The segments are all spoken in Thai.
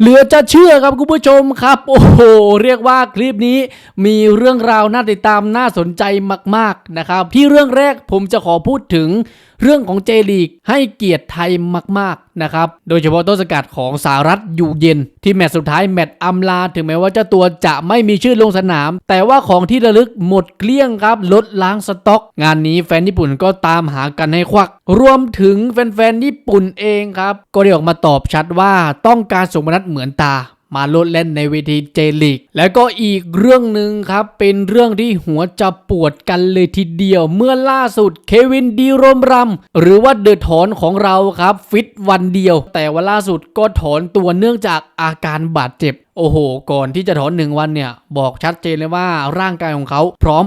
เหลือจะเชื่อครับคุณผู้ชมครับ โอ้โห เรียกว่าคลิปนี้มีเรื่องราวน่าติดตามน่าสนใจมาก ๆนะครับ ที่เรื่องแรกผมจะขอพูดถึง เรื่องของเจลีกให้เกียรติไทยมากๆนะครับโดยเฉพาะต้นสกัดของสารัฐอยู่เย็น ที่แมตช์สุดท้ายแมตช์อำลา ถึงแม้ว่าเจ้าตัวจะไม่มีชื่อลงสนาม แต่ว่าของที่ระลึกหมดเกลี้ยงครับ ลดล้างสต็อก งานนี้แฟนญี่ปุ่นก็ตามหากันให้ควัก รวมถึงแฟนๆญี่ปุ่นเองครับ ก็ได้ออกมาตอบชัดว่าต้องการสมนัตเหมือนตา มาโลดเล่นในเวทีเจลีกแล้วก็อีกเรื่องหนึ่งครับ เป็นเรื่องที่หัวจะปวดกันเลยทีเดียว เมื่อล่าสุดเควินดีรมรัมหรือว่าเดอะถอนของเราครับ ฟิตวันเดียว แต่ว่าล่าสุดก็ถอนตัวเนื่องจากอาการบาดเจ็บ โอ้โห ก่อนที่จะถอนหนึ่งวันเนี่ย บอกชัดเจนเลยว่าร่างกายของเขาพร้อม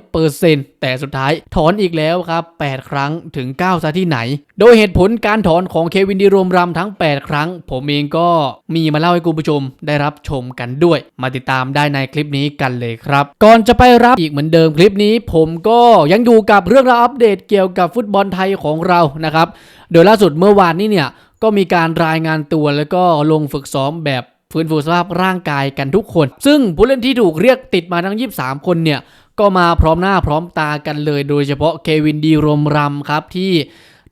100%แต่สุดท้ายถอนอีกแล้วครับ 8 ครั้งถึง 9 ซะที่ไหน โดยเหตุผลการถอนของเควินดีโรมรัมทั้ง 8 ครั้ง ผมเองก็มีมาเล่าให้คุณผู้ชมได้รับชมกันด้วย มาติดตามได้ในคลิปนี้กันเลยครับ ก่อนจะไปรับอีกเหมือนเดิมคลิปนี้ ผมก็ยังอยู่กับเรื่องราวอัปเดตเกี่ยวกับฟุตบอลไทยของเรานะครับ โดยล่าสุดเมื่อวานนี้เนี่ยก็มีการรายงานตัวแล้วก็ลงฝึกซ้อมแบบ ฟื้นฟูสภาพร่างกายกันทุกคน ซึ่งผู้เล่นที่ถูกเรียกติดมาทั้ง 23 คนเนี่ย ก็มาพร้อมหน้าพร้อมตากันเลย โดยเฉพาะเควินดีรมรัมครับที่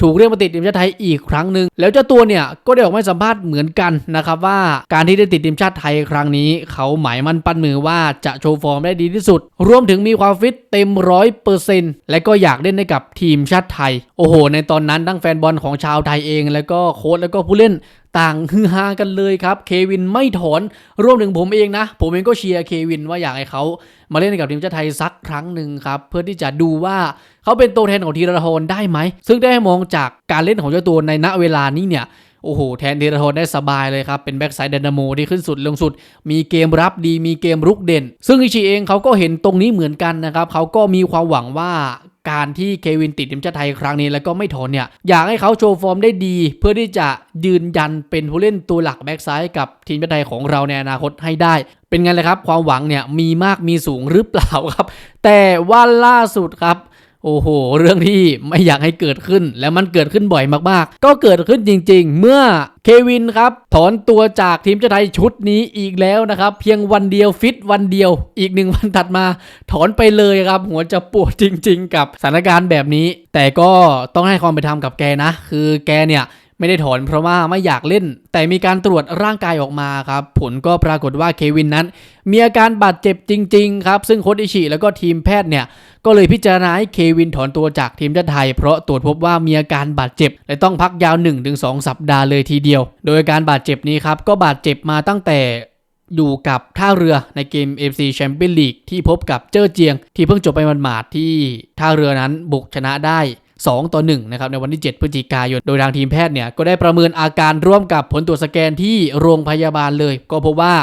ถูกเรียกมาติดทีมชาติไทยอีกครั้งหนึ่งแล้วเจ้าตัวเนี่ยก็ได้ออกมาสัมภาษณ์เหมือนกันนะครับว่าการที่ได้ติดทีมชาติไทยครั้งนี้ เขาหมายมั่นปั้นมือว่าจะโชว์ฟอร์มได้ดีที่สุด รวมถึงมีความฟิตเต็มร้อยเปอร์เซ็นต์และก็อยากเล่นให้กับทีมชาติไทย โอ้โห ในตอนนั้นทั้งแฟนบอลของชาวไทยเอง แล้วก็โค้ชแล้วก็ผู้เล่น ต่างฮือฮากันเลยครับ เควินไม่ถอนรวมถึงผมเองนะ ผมเองก็เชียร์เควินว่าอยากให้เขามาเล่นกับทีมชาติไทยสักครั้งหนึ่งครับ เพื่อที่จะดูว่าเขาเป็นตัวแทนของธีรทรได้ไหม ซึ่งได้มองจากการเล่นของเจ้าตัวในณเวลานี้เนี่ยโอ้โห แทนธีรทรได้สบายเลยครับ เป็นแบ็กไซด์เดนาโมที่ขึ้นสุดลงสุด มีเกมรับดีมีเกมรุกเด่น ซึ่งอิชิเองเขาก็เห็นตรงนี้เหมือนกันนะครับ เขาก็มีความหวังว่า การที่เควินติดทีมชาติไทยครั้งนี้แล้วก็ไม่ถอนเนี่ยอยากให้เขาโชว์ฟอร์มได้ดี เพื่อที่จะยืนยันเป็นผู้เล่นตัวหลักแบ็กซ้ายกับทีมชาติไทยของเราในอนาคตให้ได้ เป็นไงเลยครับ ความหวังเนี่ยมีมากมีสูงหรือเปล่าครับ แต่ว่าล่าสุดครับ โอ้โห เรื่องที่ไม่อยากให้เกิดขึ้น แล้วมันเกิดขึ้นบ่อยมากๆ ก็เกิดขึ้นจริง ๆ เมื่อเควินครับ ถอนตัวจากทีมชาติไทยชุดนี้อีกแล้วนะครับ เพียงวันเดียวฟิตวันเดียว อีกหนึ่งวันถัดมา ถอนไปเลยครับ หัวจะปวดจริง ๆ กับสถานการณ์แบบนี้ แต่ก็ต้องให้ความเป็นธรรมกับแกนะ คือแกเนี่ย ไม่ได้ถอนเพราะว่าไม่อยากเล่น แต่มีการตรวจร่างกายออกมาครับ ผลก็ปรากฏว่าเควินนั้น มีอาการบาดเจ็บจริง ๆ ครับ ซึ่งโค้ชอิชิแล้วก็ทีมแพทย์เนี่ย ก็เลยพิจารณาให้เควินถอนตัวจากทีมชาติไทย เพราะตรวจพบว่ามีอาการบาดเจ็บและต้องพักยาว 1-2 สัปดาห์เลยทีเดียว โดยอาการบาดเจ็บนี้ครับก็บาดเจ็บมาตั้งแต่อยู่กับท่าเรือในเกม FC Champions League ที่พบกับเจ้อเจียง ที่เพิ่งจบไปหมาดที่ท่าเรือนั้นบุกชนะได้ 2 ต่อ1นะครับในวันที่ 7 พฤศจิกายน โดยทางทีมแพทย์เนี่ยก็ได้ประเมินอาการร่วมกับผลตรวจสแกนที่โรงพยาบาลเลย ก็พบว่า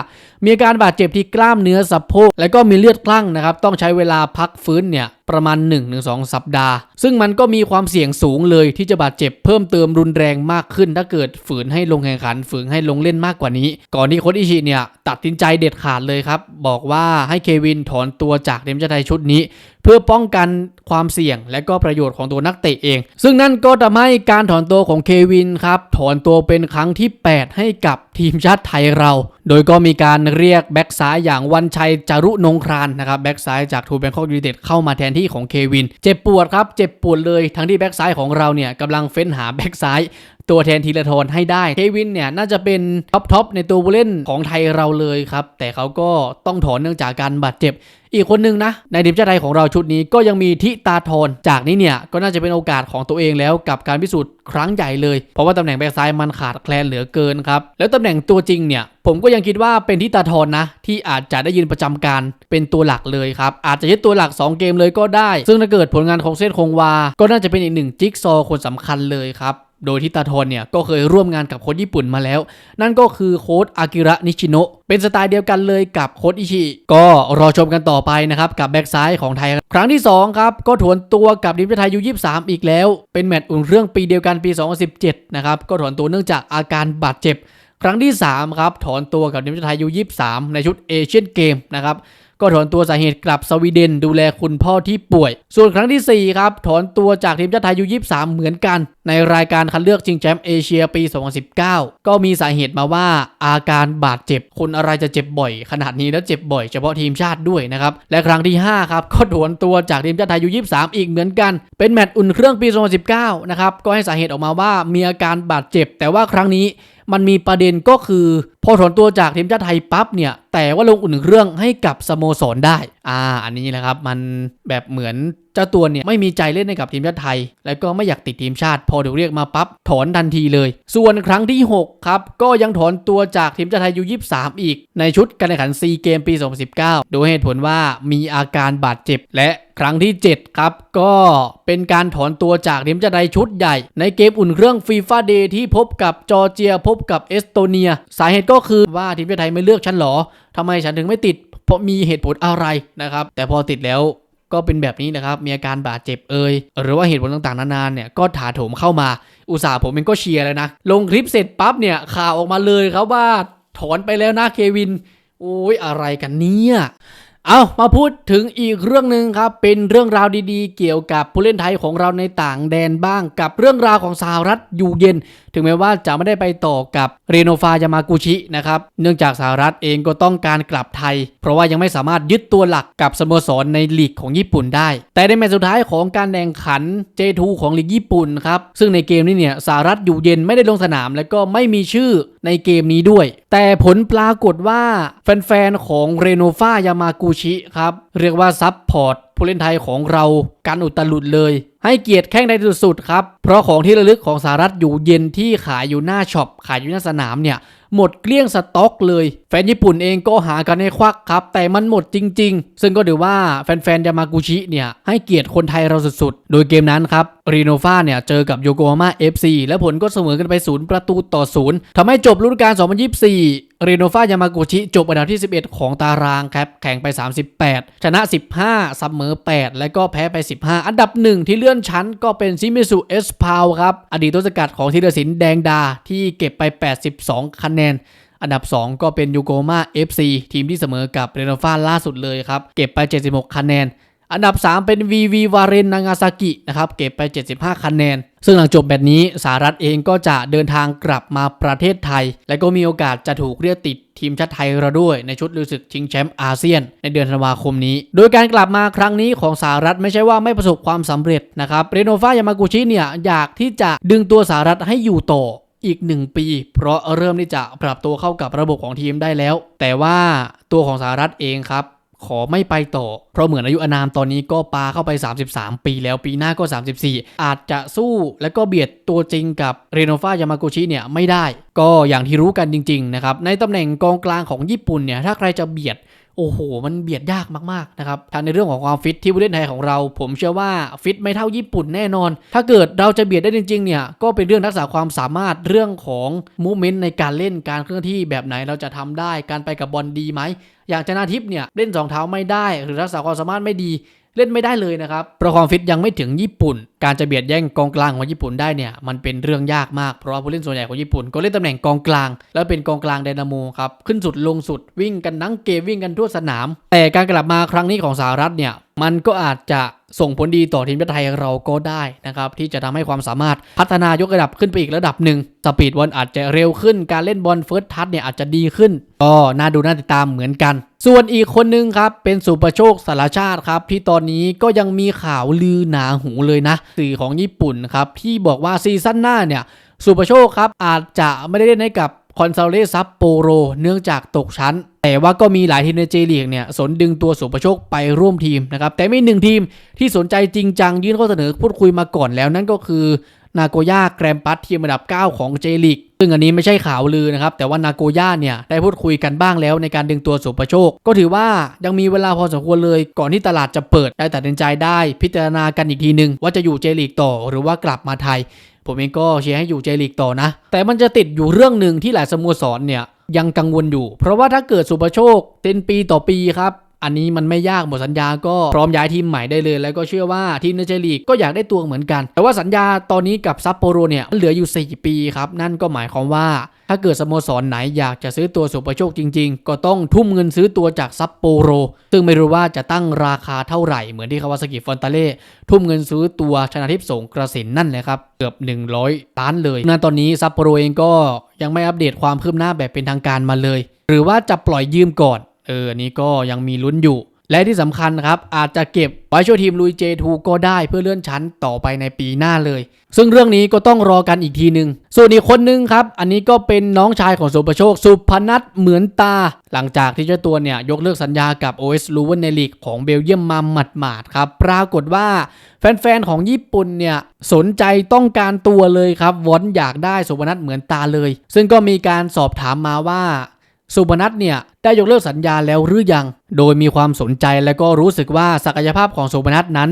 มีอาการบาดเจ็บที่กล้ามเนื้อสะโพกและก็มีเลือดคลั่งนะครับ ต้องใช้เวลาพักฟื้นเนี่ยประมาณ 1-2 สัปดาห์ ซึ่งมันก็มีความเสี่ยงสูงเลยที่จะบาดเจ็บเพิ่มเติมรุนแรงมากขึ้น ถ้าเกิดฝืนให้ลงแข่งขันฝืนให้ลงเล่นมากกว่านี้ ก่อนที่โค้ชอิชิเนี่ยตัดสินใจเด็ดขาดเลยครับ บอกว่าให้เควินถอนตัวจากทีมชาติไทยชุดนี้ เพื่อป้องกันความเสี่ยงและก็ประโยชน์ของตัวนักเตะเอง ซึ่งนั่นก็ทำให้การถอนตัวของเควินครับถอนตัวเป็นครั้งที่ 8 ให้กับทีมชาติไทยเรา โดยก็มีการเรียกแบ็กซ้ายอย่างวันชัยจารุนงครานนะครับแบ็กซ้ายจากทูแบงคอกยูไนเต็ดเข้ามาแทนที่ของเควิน เจ็บปวดครับ เจ็บปวดเลยทั้งที่แบ็กซ้ายของเราเนี่ยกำลังเฟ้นหาแบ็กซ้ายตัวแทนทีละทอนให้ได้ เควินเนี่ยน่าจะเป็นท็อปทอปในตัวผู้เล่นของไทยเราเลยครับ แต่เขาก็ต้องถอนเนื่องจากการบาดเจ็บ อีกคนนึงนะ ในทีมชาติไทยของเราชุดนี้ก็ยังมีทิตาทรจากนี้เนี่ย ก็น่าจะเป็นโอกาสของตัวเองแล้วกับการพิสูจน์ครั้งใหญ่เลย เพราะว่าตำแหน่งแบ็กซ้ายมันขาดแคลนเหลือเกินครับ แล้วตำแหน่งตัวจริงเนี่ย ผมก็ยังคิดว่าเป็นทิตาทรนะ ที่อาจจะได้ยืนประจำการเป็นตัวหลักเลยครับ อาจจะยึดตัวหลัก 2 เกมเลยก็ได้ ซึ่งถ้าเกิดผลงานของเส้นคงวา ก็น่าจะเป็นอีกหนึ่งจิ๊กซอคนสำคัญเลยครับ โดยที่ตาทอนเนี่ยก็เคยร่วมงานกับโค้ชญี่ปุ่นมาแล้ว นั่นก็คือโค้ชอากิระนิชิโนะเป็นสไตล์เดียวกันเลยกับโค้ชอิชิก็รอชมกันต่อไปนะครับ กับแบ็กซ้ายของไทย ครั้งที่ 2 ครับ ก็ถวนตัวกับทีมชาติไทยยู23 อีกแล้ว เป็นแมตช์อุ่นเครื่องปีเดียวกันปี 2017 นะครับ ก็ถอนตัวเนื่องจากอาการบาดเจ็บ ครั้งที่ 3 ครับ ถอนตัวกับทีมชาติไทยยู23 ในชุดเอเชียนเกมนะครับ ก็ถอนตัวสาเหตุกลับสวีเดนดูแลคุณพ่อที่ป่วย ส่วนครั้งทีสี่ 4 ครับ ถอนตัวจากทีมชาติไทยยู23 เหมือนกัน ในรายการคัดเลือกชิงแชมป์เอเชียปี 2019 ก็มีสาเหตุมาว่าอาการบาดเจ็บ คนอะไรจะเจ็บบ่อย ขนาดนี้แล้วเจ็บบ่อยเฉพาะทีมชาติด้วยนะครับ และครั้งที่ห้าครับ ก็ถอนตัวจากทีมชาติไทยยู23 อีกเหมือนกัน เป็นแมตช์อุ่นเครื่องปี 2019 นะครับ ก็ให้สาเหตุออกมาว่ามีอาการบาดเจ็บ แต่ว่าครั้งนี้ มันมีประเด็นก็คือ พอถอนตัวจากทีมชาติไทยปั๊บเนี่ย แต่ว่าลงอุ่นเครื่องให้กับสโมสรได้ อ่า อันนี้แหละครับ มันแบบเหมือน จ้าตัวเนี่ยไม่มีใจเล่นให้กับทีมชาติไทย แล้วก็ไม่อยากติดทีมชาติ พอถูกเรียกมาปั๊บถอนทันทีเลย ส่วนครั้งที่ 6 ครับ ก็ยังถอนตัวจากทีมชาติไทยยู23อีก ในชุดการแข่งขันซีเกมปี 2019 โดยเหตุผลว่ามีอาการบาดเจ็บและครั้งที่ 7 ครับ ก็เป็นการถอนตัวจากทีมชาติไทยชุดใหญ่ ในเกมอุ่นเครื่องฟีฟ่าเดย์ที่พบกับจอร์เจียพบกับเอสโตเนีย สาเหตุก็คือว่าทีมชาติไทยไม่เลือกฉันหรอทำไมฉันถึงไม่ติดเพราะมีเหตุผลอะไรนะครับแต่พอติดแล้ว ก็เป็นแบบนี้นะครับ มีอาการบาดเจ็บเอ่ยหรือว่าเหตุผลต่างๆ นานาเนี่ยก็ถาโถมเข้ามา อุตส่าห์ผมเองก็เชียร์เลยนะ ลงคลิปเสร็จปั๊บเนี่ยข่าวออกมาเลยครับว่าถอนไปแล้วนะเควิน โอ้ยอะไรกันเนี่ย เอามาพูดถึงอีกเรื่องหนึ่งครับ เป็นเรื่องราวดีๆ เกี่ยวกับผู้เล่นไทยของเราในต่างแดนบ้าง กับเรื่องราวของสหรัฐอยู่เย็น ถึงแม้ว่าจะไม่ได้ไปต่อกับเรโนฟายามากุชินะครับ เนื่องจากสหรัฐเองก็ต้องการกลับไทย เพราะว่ายังไม่สามารถยึดตัวหลักกับสโมสรในลีกของญี่ปุ่นได้ แต่ในแมตช์สุดท้ายของการแข่งขัน J2 ของลีกญี่ปุ่นครับ ซึ่งในเกมนี้เนี่ยสหรัฐอยู่เย็นไม่ได้ลงสนาม และก็ไม่มีชื่อในเกมนี้ด้วย แต่ผลปรากฏว่าแฟนๆของเรโนฟายามากุชิครับ เรียกว่าซับพอร์ตผู้เล่นไทยของเรากันอุตลุดเลย ให้เกียรติแข้งในสุดๆครับ เพราะของที่ระลึกของสหรัฐอยู่เย็นที่ขายอยู่หน้าช็อปขายอยู่หน้าสนามเนี่ยหมดเกลี้ยงสต็อกเลย แฟนญี่ปุ่นเองก็หากันให้ควักครับ แต่มันหมดจริง ๆ ซึ่งก็ถือว่าแฟนๆยามากุชิเนี่ยให้เกียรติคนไทยเราสุดๆ โดยเกมนั้นครับรีโนฟาเนี่ยเจอกับโยโกฮาม่า FC และผลก็เสมอกันไปศูนย์ประตูต่อศูนย์ทำให้จบฤดูกาล 2024 เรโนฟายามากุชิจบอันดับที่ 11 ของตารางครับ แข่งไป 38 ชนะ 15 เสมอ 8 และก็แพ้ไป 15 อันดับหนึ่งที่เลื่อนชั้นก็เป็นซิมิสุเอสพาวครับ อดีตต้นสกัดของธีรศิลป์แดงดาที่เก็บไป 82 คะแนนอันดับ 2 ก็เป็นยูโกมา FC ทีมที่เสมอกับเรโนฟาล่าสุดเลยครับ เก็บไป 76 คะแนน อันดับ 3 เป็น VV วาเรนนางาซากินะครับเก็บไป 75 คะแนน ซึ่งหลังจบแบบนี้สหรัฐเองก็จะเดินทางกลับมาประเทศไทย และก็มีโอกาสจะถูกเรียกติดทีมชาติไทยเราด้วยในชุดลุยศึกชิงแชมป์อาเซียน ในเดือนธันวาคมนี้ โดยการกลับมาครั้งนี้ของสหรัฐไม่ใช่ว่าไม่ประสบความสำเร็จนะครับเรโนฟายามากุชิเนี่ยอยากที่จะดึงตัวสหรัฐให้อยู่ต่ออีก 1 ปี เพราะเริ่มที่จะปรับตัวเข้ากับระบบของทีมได้แล้ว แต่ว่าตัวของสหรัฐเองครับ ขอไม่ไปต่อ เพราะเหมือนอายุอนามตอนนี้ก็ปาเข้าไป 33 ปีแล้วปีหน้าก็ 34 อาจจะสู้และก็เบียดตัวจริงกับเรโนฟายามากุชิเนี่ยไม่ได้ ก็อย่างที่รู้กันจริงๆนะครับในตำแหน่งกองกลางของญี่ปุ่นเนี่ยถ้าใครจะเบียด โอ้โห มันเบียดยากมากๆนะครับทั้งในเรื่องของความฟิตที่ผู้เล่นไทยของเรา ผมเชื่อว่าฟิตไม่เท่าญี่ปุ่นแน่นอน ถ้าเกิดเราจะเบียดได้จริงๆเนี่ยก็เป็นเรื่องทักษะความสามารถเรื่องของมูเมนต์ในการเล่นการเคลื่อนที่แบบไหนเราจะทำได้การไปกับบอลดีไหมอย่างชนาทิพย์เนี่ยเล่นสองเท้าไม่ได้ หรือรักษาความสามารถไม่ดี เล่นไม่ได้เลยนะครับเพราะความฟิตยังไม่ถึงญี่ปุ่น การจะเบียดแย่งกองกลางของญี่ปุ่นได้เนี่ยมันเป็นเรื่องยากมากเพราะว่าผู้เล่นส่วนใหญ่ของญี่ปุ่น ก็เล่นตำแหน่งกองกลาง แล้วเป็นกองกลางไดนาโมครับขึ้นสุดลงสุดวิ่งกันนั่งเกมวิ่งกันทั่วสนาม แต่การกลับมาครั้งนี้ของสหรัฐเนี่ย มันก็อาจจะส่งผลดีต่อทีมชาติไทยเราก็ได้นะครับ ที่จะทำให้ความสามารถพัฒนายกระดับขึ้นไปอีกระดับหนึ่งสปีดบอลอาจจะเร็วขึ้นการเล่นบอลเฟิร์สทัชเนี่ยอาจจะดีขึ้น ก็น่าดูน่าติดตามเหมือนกัน ส่วนอีกคนนึงครับ เป็นสุประโชคสารชาติครับ ที่ตอนนี้ก็ยังมีข่าวลือหนาหูเลยนะ สื่อของญี่ปุ่นครับที่บอกว่าซีซั่นหน้าเนี่ยสุประโชคครับอาจจะไม่ได้เล่นให้กับ คอนซาเลซับโปโรเนื่องจากตกชั้น แต่ว่าก็มีหลายทีมในเจลีกเนี่ยสนดึงตัวสุประโชคไปร่วมทีมนะครับ แต่มีหนึ่งทีมที่สนใจจริงจังยื่นข้อเสนอพูดคุยมาก่อนแล้วนั่นก็คือนาโกย่าแกรมปัสทีมอันดับ 9 ของเจลิกซึ่งอันนี้ไม่ใช่ข่าวลือนะครับ แต่ว่านาโกย่าเนี่ย ได้พูดคุยกันบ้างแล้วในการดึงตัวสุประโชค ก็ถือว่ายังมีเวลาพอสมควรเลยก่อนที่ตลาดจะเปิด ได้ตัดสินใจได้พิจารณากันอีกทีหนึ่งว่าจะอยู่เจลิกต่อหรือว่ากลับมาไทย ผมเองก็เชียร์ให้อยู่เจลีกต่อนะ แต่มันจะติดอยู่เรื่องหนึ่งที่หลายสโมสรเนี่ยยังกังวลอยู่ เพราะว่าถ้าเกิดสุประโชคเต็นปีต่อปีครับอันนี้มันไม่ยากหมดสัญญาก็พร้อมย้ายทีมใหม่ได้เลย แล้วก็เชื่อว่าทีมในเจลีกก็อยากได้ตัวเหมือนกัน แต่ว่าสัญญาตอนนี้กับซัปโปโรเนี่ยเหลืออยู่ 4 ปีครับ นั่นก็หมายความว่า ถ้าเกิดสโมสรไหนอยากจะซื้อตัวสุประโชคจริง ๆ ก็ต้องทุ่มเงินซื้อตัวจากซัปโปโร ซึ่งไม่รู้ว่าจะตั้งราคาเท่าไหร่เหมือนที่คาวาซากิฟอนตาเล่ทุ่มเงินซื้อตัวชนะทิพย์สงกระสินนั่นแหละครับ เกือบ 100 ล้านเลยณตอนนี้ซัปโปโรเองก็ยังไม่อัปเดตความคืบหน้าแบบเป็นทางการมาเลย หรือว่าจะปล่อยยืมก่อน เอออันนี้ก็ยังมีลุ้นอยู่ และที่สำคัญครับ อาจจะเก็บไว้ช่วยทีมลุย J2 ก็ได้เพื่อเลื่อนชั้นต่อไปในปีหน้าเลย ซึ่งเรื่องนี้ก็ต้องรอกันอีกทีหนึ่งส่วนอีกคนนึงครับ อันนี้ก็เป็นน้องชายของสุประโชค สุพนัทเหมือนตา หลังจากที่เจ้าตัวเนี่ย ยกเลิกสัญญากับ OS l u v e n ในลีกของเบลเยียมมาหมัดๆครับ ปรากฏว่าแฟนๆของญี่ปุ่นเนี่ย สนใจต้องการตัวเลยครับวอนอยากได้สุพนัทเหมือนตาเลย ซึ่งก็มีการสอบถามมาว่า สุพนัทเนี่ยได้ยกเลิกสัญญาแล้วหรือยัง โดยมีความสนใจและก็รู้สึกว่าศักยภาพของสุพนัทนั้น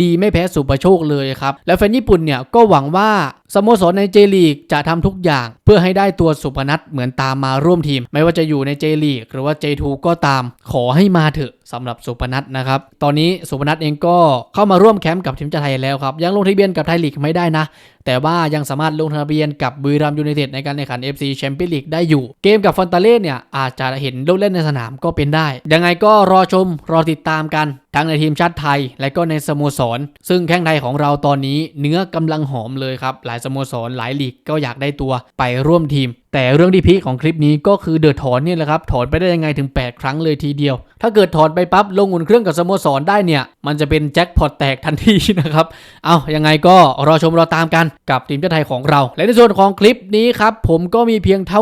ดีไม่แพ้สุประโชคเลยครับ และแฟนญี่ปุ่นเนี่ยก็หวังว่า สโมสรในเจลีกจะทำทุกอย่าง เพื่อให้ได้ตัวสุพนัทเหมือนตามมาร่วมทีม ไม่ว่าจะอยู่ในเจลีกหรือว่า J2 ก็ตาม ขอให้มาเถอะสำหรับสุพนัทนะครับ ตอนนี้สุพนัทเองก็เข้ามาร่วมแคมป์กับทีมชาติไทยแล้วครับ ยังลงทะเบียนกับไทยลีกไม่ได้นะ แต่ว่ายังสามารถลงทะเบียนกับบุรีรัมยูไนเต็ดในการแข่งขัน FC แชมเปี้ยนลีกได้อยู่ เกมกับฟอนตาเล่เนี่ยอาจจะเห็นลูกเล่นในสนามก็เป็นได้ ยังไงก็รอชมรอติดตามกันทั้งในทีมชาติไทย และก็ในสโมสร ซึ่งแข้งไทยของเราตอนนี้เนื้อกำลังหอมเลยครับหลายสโมสรหลายลีกก็อยากได้ตัวไปร่วมทีม แต่เรื่องที่พีคของคลิปนี้ก็คือเดือดถอนเนี่ยแหละครับ ถอนไปได้ยังไงถึง 8 ครั้งเลยทีเดียว ถ้าเกิดถอนไปปั๊บลงอุ่นเครื่องกับสโมสรได้เนี่ย มันจะเป็นแจ็คพอตแตกทันทีนะครับ เอายังไงก็รอชมรอตามกันกับทีมชาติไทยของเรา และในส่วนของคลิปนี้ครับผมก็มีเพียงเท่า